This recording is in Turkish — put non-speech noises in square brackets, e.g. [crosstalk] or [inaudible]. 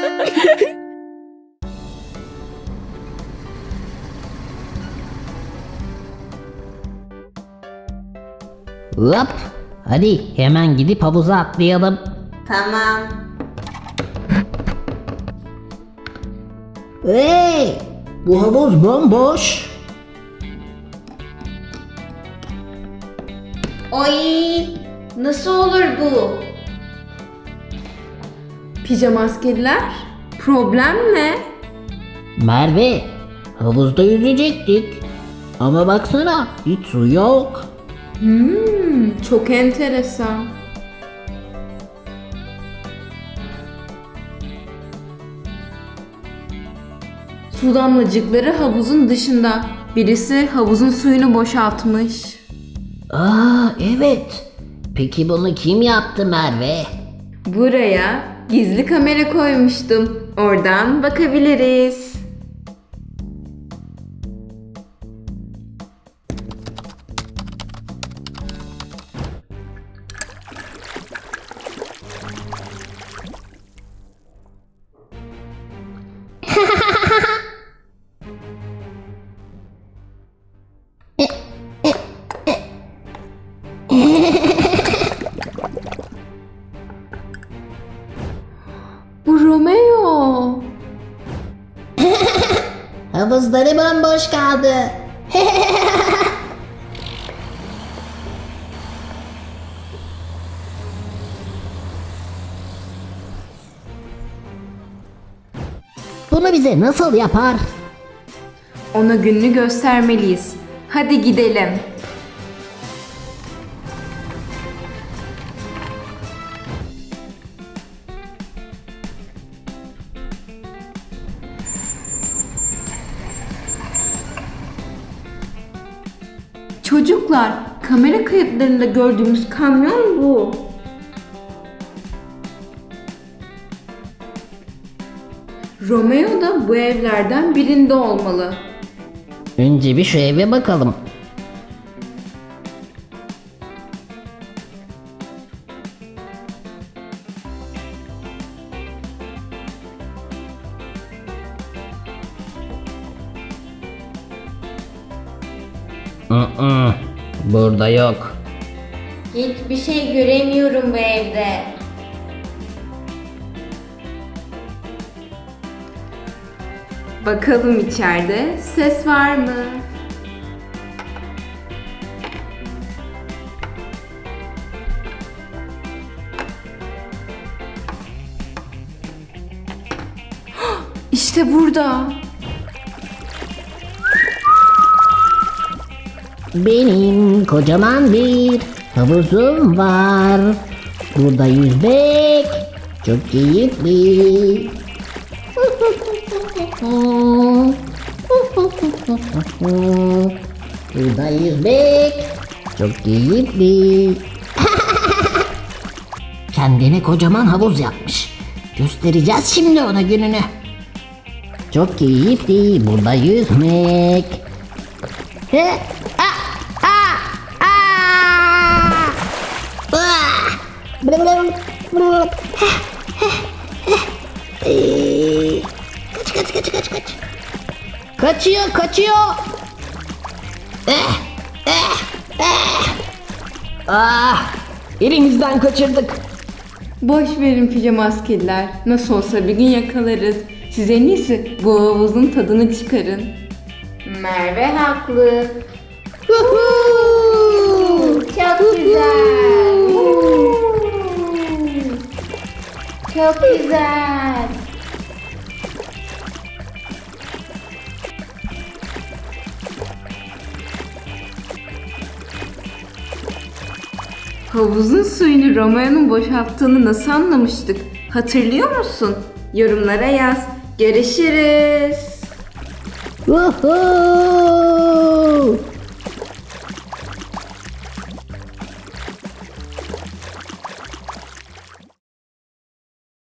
[laughs] Hop. Hadi hemen gidip havuza atlayalım. Tamam. Hey! Bu havuz bomboş. Oy! Nasıl olur bu? Pijama askeriler, problem ne? Merve, havuzda yüzecektik. Ama baksana hiç su yok. Hmm, çok enteresan. Su damlacıkları havuzun dışında. Birisi havuzun suyunu boşaltmış. Aa evet. Peki bunu kim yaptı Merve? Buraya gizli kamera koymuştum. Oradan bakabiliriz. Bu Romeo. [laughs] Havuzları bomboş kaldı. [laughs] Bunu bize nasıl yapar? Ona gününü göstermeliyiz. Hadi gidelim. Çocuklar, kamera kayıtlarında gördüğümüz kamyon bu. Romeo da bu evlerden birinde olmalı. Önce bir şu eve bakalım. Mm-mm, Burada yok. Hiçbir şey göremiyorum bu evde. Bakalım içeride ses var mı? [gasps] İşte burada. Benim kocaman bir havuzum var. Burada yüzmek çok keyifli. Burada yüzmek çok keyifli. Kendine kocaman havuz yapmış. Göstereceğiz şimdi ona gününü. Çok keyifli burada yüzmek. He? Kaç kaç kaç kaç kaç. Kaçıyor kaçıyor. Eh, eh, eh. Ah! Elimizden kaçırdık. Boş verin pijama askeriler. Nasıl olsa bir gün yakalarız. Siz en iyisi bu havuzun tadını çıkarın. Merve haklı. Çok Çok güzel. Havuzun suyunu Romeo'nun boşalttığını nasıl anlamıştık? Hatırlıyor musun? Yorumlara yaz. Görüşürüz. Woohoo!